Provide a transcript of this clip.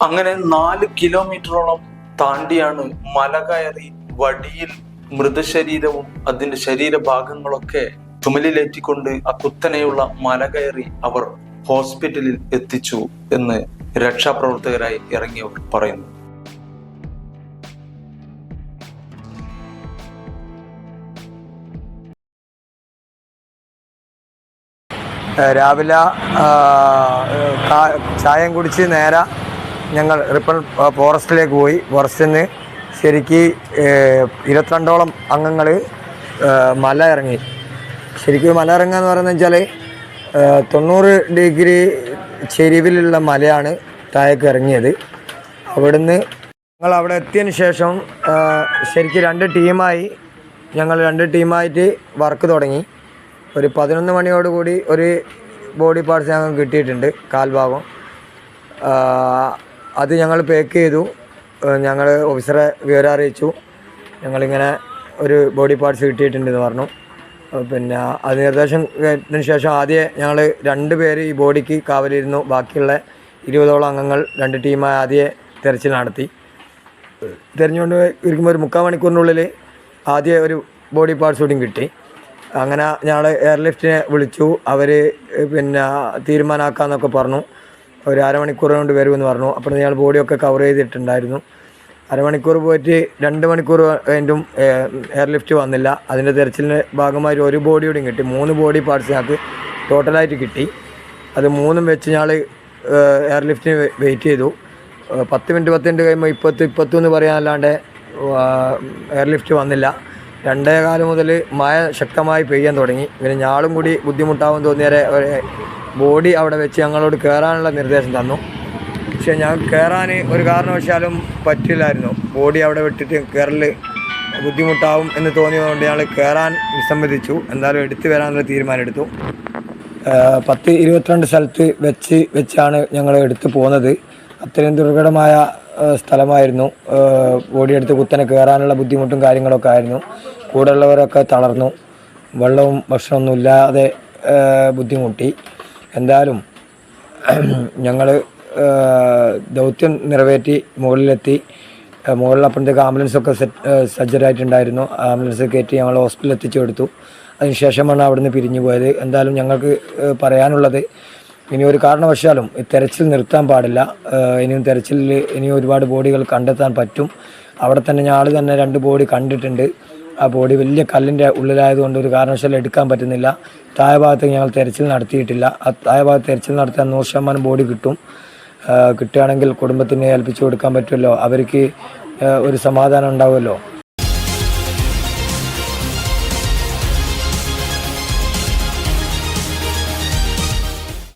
അങ്ങനെ നാല് കിലോമീറ്ററോളം താണ്ടിയാണ് മല കയറി വടിയിൽ മൃതശരീരവും അതിന്റെ ശരീരഭാഗങ്ങളൊക്കെ ചുമലിലേറ്റിക്കൊണ്ട് ആ കുത്തനെയുള്ള മല കയറി അവർ ഹോസ്പിറ്റലിൽ എത്തിച്ചു എന്ന് രക്ഷാപ്രവർത്തകരായി ഇറങ്ങിയവർ പറയുന്നു. രാവിലെ ചായം കുടിച്ച് നേരെ ഞങ്ങൾ റിപ്പൺ ഫോറസ്റ്റിലേക്ക് പോയി. ഫോറസ്റ്റിൽ നിന്ന് ശരിക്ക് ഇരുപത്തിരണ്ടോളം അംഗങ്ങൾ മല ഇറങ്ങി. ശരിക്കും മല ഇറങ്ങുക എന്ന് പറയുന്നത് വെച്ചാൽ തൊണ്ണൂറ് ഡിഗ്രി ചെരിവിലുള്ള മലയാണ് താഴേക്ക് ഇറങ്ങിയത്. അവിടുന്ന് ഞങ്ങൾ അവിടെ എത്തിയതിന് ശേഷം ശരിക്കും രണ്ട് ടീമായി ഞങ്ങൾ രണ്ട് ടീമായിട്ട് വർക്ക് തുടങ്ങി. ഒരു പതിനൊന്ന് മണിയോടുകൂടി ഒരു ബോഡി പാർട്സ് ഞങ്ങൾക്ക് കിട്ടിയിട്ടുണ്ട് കാൽഭാഗം. അത് ഞങ്ങൾ പാക്ക് ചെയ്തു. ഞങ്ങൾ ഓഫീസറെ വിവരം അറിയിച്ചു. ഞങ്ങളിങ്ങനെ ഒരു ബോഡി പാർട്സ് കിട്ടിയിട്ടുണ്ടെന്ന് പറഞ്ഞു. പിന്നെ അത് നിർദ്ദേശം കേട്ടതിന് ശേഷം ആദ്യം ഞങ്ങൾ രണ്ട് പേര് ഈ ബോഡിക്ക് കാവലിരുന്നു. ബാക്കിയുള്ള ഇരുപതോളം അംഗങ്ങൾ രണ്ട് ടീമായി ആദ്യം തെരച്ചിൽ നടത്തി. തിരഞ്ഞുകൊണ്ട് ഇരിക്കുമ്പോൾ ഒരു മുക്കാൽ മണിക്കൂറിനുള്ളിൽ ആദ്യം ഒരു ബോഡി പാർട്സ് കൂടിയും കിട്ടി. അങ്ങനെ ഞങ്ങൾ എയർലിഫ്റ്റിനെ വിളിച്ചു. അവർ പിന്നെ തീരുമാനമാക്കാമെന്നൊക്കെ പറഞ്ഞു. ഒരു അരമണിക്കൂർ കൊണ്ട് വരുമെന്ന് പറഞ്ഞു. അപ്പോൾ ഞങ്ങൾ ബോഡിയൊക്കെ കവർ ചെയ്തിട്ടുണ്ടായിരുന്നു. അരമണിക്കൂർ പോയിട്ട് രണ്ട് മണിക്കൂർ കഴിഞ്ഞും എയർലിഫ്റ്റ് വന്നില്ല. അതിന്റെ തെരച്ചിലിന്റെ ഭാഗമായി ഒരു ബോഡി കൂടിയും കിട്ടി. മൂന്ന് ബോഡി പാർട്സ് ഞങ്ങൾക്ക് ടോട്ടലായിട്ട് കിട്ടി. അത് മൂന്നും വെച്ച് ഞങ്ങൾ എയർലിഫ്റ്റിന് വെയിറ്റ് ചെയ്തു. പത്ത് മിനിറ്റ് പത്ത് മിനിറ്റ് കഴിയുമ്പോൾ ഇപ്പത്ത് ഇപ്പത്തു എന്ന് പറയാനല്ലാണ്ട് എയർലിഫ്റ്റ് വന്നില്ല. രണ്ടേ കാലം മുതൽ മഴ ശക്തമായി പെയ്യാൻ തുടങ്ങി. പിന്നെ ഞാളും കൂടി ബുദ്ധിമുട്ടാവും തോന്നിയ ബോഡി അവിടെ വെച്ച് ഞങ്ങളോട് കയറാനുള്ള നിർദ്ദേശം തന്നു. പക്ഷേ ഞാൻ കയറാൻ ഒരു കാരണവശാലും പറ്റില്ലായിരുന്നു. ബോഡി അവിടെ വിട്ടിട്ട് കയറൽ ബുദ്ധിമുട്ടാവും എന്ന് തോന്നിയതുകൊണ്ട് ഞങ്ങൾ കയറാൻ വിസമ്മതിച്ചു. എന്തായാലും എടുത്തു വരാനുള്ള തീരുമാനമെടുത്തു. പത്ത് ഇരുപത്തിരണ്ട് സ്ഥലത്ത് വെച്ച് വെച്ചാണ് ഞങ്ങൾ എടുത്തു പോകുന്നത് അത്രയും ദുർഘടമായ സ്ഥലമായിരുന്നു. ബോഡി ബോഡിയെടുത്ത് കുത്തനെ കയറാനുള്ള ബുദ്ധിമുട്ടും കാര്യങ്ങളൊക്കെ ആയിരുന്നു. കൂടെയുള്ളവരൊക്കെ തളർന്നു. വെള്ളവും ഭക്ഷണമൊന്നും ഇല്ലാതെ ബുദ്ധിമുട്ടി. എന്തായാലും ഞങ്ങൾ ദൗത്യം നിറവേറ്റി മുകളിലെത്തി. മുകളിലപ്പുറത്തേക്ക് ആംബുലൻസൊക്കെ സെറ്റ് സജ്ജരായിട്ടുണ്ടായിരുന്നു. ആംബുലൻസ് കയറ്റി ഞങ്ങൾ ഹോസ്പിറ്റലിൽ എത്തിച്ചു കൊടുത്തു. അതിനുശേഷമാണ് അവിടുന്ന് പിരിഞ്ഞു പോയത്. എന്തായാലും ഞങ്ങൾക്ക് പറയാനുള്ളത് ഇനി ഒരു കാരണവശാലും തെരച്ചിൽ നിർത്താൻ പാടില്ല. ഇനിയും തെരച്ചിലിൽ ഇനിയും ഒരുപാട് ബോഡികൾ കണ്ടെത്താൻ പറ്റും. അവിടെ തന്നെ ഞങ്ങൾ തന്നെ രണ്ട് ബോഡി കണ്ടിട്ടുണ്ട്. ആ ബോഡി വലിയ കല്ലിന്റെ ഉള്ളിലായതുകൊണ്ട് ഒരു കാരണവശാലും എടുക്കാൻ പറ്റുന്നില്ല. താഴെ ഭാഗത്ത് ഞങ്ങൾ തെരച്ചിൽ നടത്തിയിട്ടില്ല. ആ താഴെ ഭാഗത്ത് തെരച്ചിൽ നടത്താൻ നൂറ് ശതമാനം ബോഡി കിട്ടും. കിട്ടുകയാണെങ്കിൽ കുടുംബത്തിന് ഏൽപ്പിച്ചു കൊടുക്കാൻ പറ്റുമല്ലോ. അവർക്ക് ഒരു സമാധാനം ഉണ്ടാവുമല്ലോ.